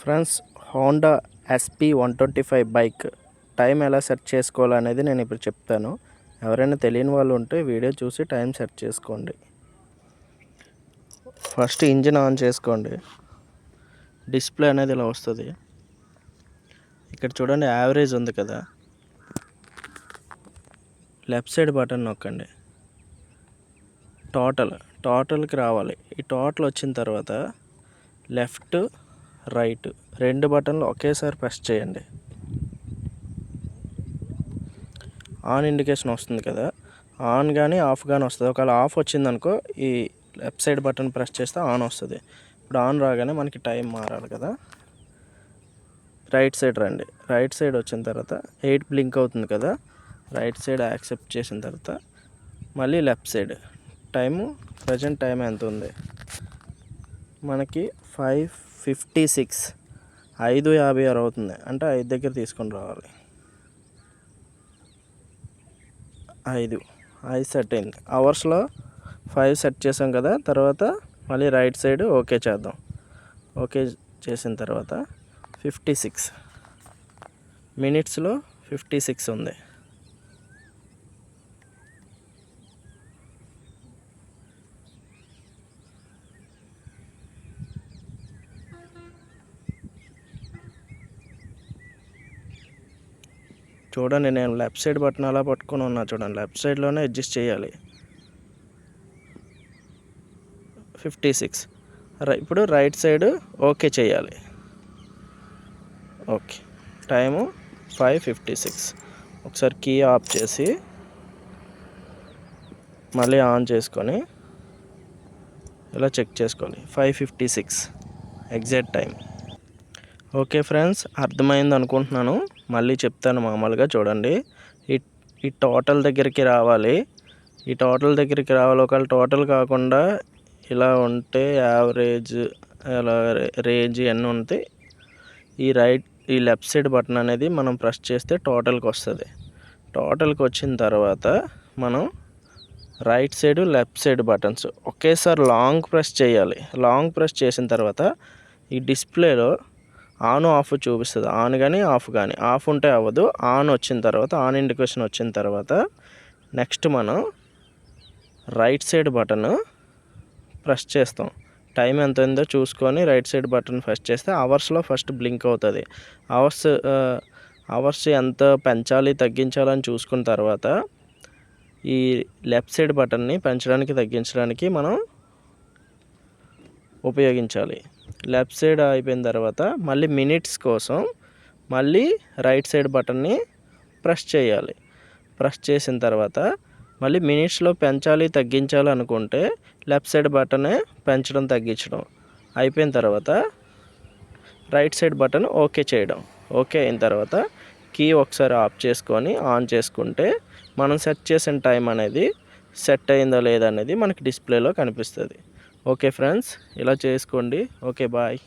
Friends Honda SP one twenty five bike. Time ఎలా set చేసుకోవాలనేది నేను ఇప్పుడు చెప్తాను. ఎవరైనా తెలియని వాళ్ళు ఉంటే వీడియో చూసి టైం సెట్ చేసుకోండి. ఫస్ట్ ఇంజిన్ ఆన్ చేసుకోండి. డిస్ప్లే అనేది ఇలా వస్తుంది. ఇక్కడ చూడండి యావరేజ్ ఉంది కదా. లెఫ్ట్ సైడ్ బటన్ నొక్కండి. టోటల్ టోటల్కి రావాలి. ఈ టోటల్ వచ్చిన తర్వాత లెఫ్ట్ రైట్. రెండు బటన్లు ఒకేసారి ప్రెస్ చేయండి. ఆన్ ఇండికేషన్ వస్తుంది కదా. ఆన్ కానీ ఆఫ్ కానీ వస్తుంది. ఒకవేళ ఆఫ్ వచ్చిందనుకో ఈ లెఫ్ట్ సైడ్ బటన్ ప్రెస్ చేస్తే ఆన్ వస్తుంది. ఇప్పుడు ఆన్ రాగానే మనకి టైం మారాలి కదా. రైట్ సైడ్ రండి. రైట్ సైడ్ వచ్చిన తర్వాత ఎయిట్ బ్లింక్ అవుతుంది కదా. రైట్ సైడ్ యాక్సెప్ట్ చేసిన తర్వాత మళ్ళీ left side. Time present time ఎంత ఉంది? మనకి ఫైవ్ ఫిఫ్టీ సిక్స్. ఐదు యాభై ఆరు అవుతుంది. అంటే ఐదు దగ్గర తీసుకొని రావాలి. ఐదు. ఐదు సెట్ అయింది. అవర్స్లో ఫైవ్ సెట్ చేసాం కదా. తర్వాత మళ్ళీ రైట్ సైడ్ ఓకే చేద్దాం. ఓకే చేసిన తర్వాత ఫిఫ్టీ సిక్స్. మినిట్స్లో ఫిఫ్టీ సిక్స్ ఉంది. చూడండి నేను లెఫ్ట్ సైడ్ బటన్ అలా పట్టుకొని ఉన్నా చూడండి. లెఫ్ట్ సైడ్లోనే అడ్జస్ట్ చేయాలి. ఫిఫ్టీ సిక్స్ ఇప్పుడు రైట్ సైడ్ ఓకే చేయాలి. Okay time five fifty six ఒకసారి కీ ఆఫ్ చేసి మళ్ళీ ఆన్ చేసుకొని ఇలా చెక్ చేసుకోవాలి. Five fifty six exact time okay friends అర్థమైంది అనుకుంటున్నాను. మళ్ళీ చెప్తాను మామూలుగా చూడండి. ఈ ఈ టోటల్ దగ్గరికి రావాలి. ఈ టోటల్ దగ్గరికి రావాలి. ఒకవేళ టోటల్ కాకుండా ఇలా ఉంటే యావరేజ్ ఇలా రేంజ్ ఇవన్నీ ఉంటాయి ఈ రైట్ ఈ లెఫ్ట్ సైడ్ బటన్ అనేది మనం ప్రెస్ చేస్తే టోటల్కి వస్తుంది. టోటల్కి వచ్చిన తర్వాత మనం right side left side buttons ఒకేసారి లాంగ్ ప్రెస్ చేయాలి. లాంగ్ ప్రెస్ చేసిన తర్వాత ఈ డిస్ప్లేలో ఆన్ ఆఫ్ చూపిస్తుంది. ఆన్ కానీ ఆఫ్ కానీ ఆఫ్ ఉంటే అవ్వదు. ఆన్ వచ్చిన తర్వాత ఆన్ ఇండికేషన్ వచ్చిన తర్వాత నెక్స్ట్ మనం రైట్ సైడ్ బటన్ ప్రెస్ చేస్తాం. టైం ఎంత ఉందో చూసుకొని రైట్ సైడ్ బటన్ ప్రెస్ చేస్తే అవర్స్లో ఫస్ట్ బ్లింక్ అవుతుంది. అవర్స్ అవర్స్ ఎంత పెంచాలి తగ్గించాలని చూసుకున్న తర్వాత ఈ లెఫ్ట్ సైడ్ బటన్ని పెంచడానికి తగ్గించడానికి మనం ఉపయోగించాలి. లెఫ్ట్ సైడ్ అయిపోయిన తర్వాత మళ్ళీ మినిట్స్ కోసం మళ్ళీ రైట్ సైడ్ బటన్ని ప్రెస్ చేయాలి. ప్రెస్ చేసిన తర్వాత మళ్ళీ మినిట్స్లో పెంచాలి తగ్గించాలి అనుకుంటే లెఫ్ట్ సైడ్ బటనే పెంచడం తగ్గించడం. అయిపోయిన తర్వాత రైట్ సైడ్ బటన్ ఓకే చేయడం. ఓకే అయిన తర్వాత కీ ఒకసారి ఆఫ్ చేసుకొని ఆన్ చేసుకుంటే మనం సెట్ చేసిన టైం అనేది సెట్ అయిందా లేదా అనేది మనకి డిస్ప్లేలో కనిపిస్తుంది. ఓకే ఫ్రెండ్స్ ఇలా చేసుకోండి. Okay bye.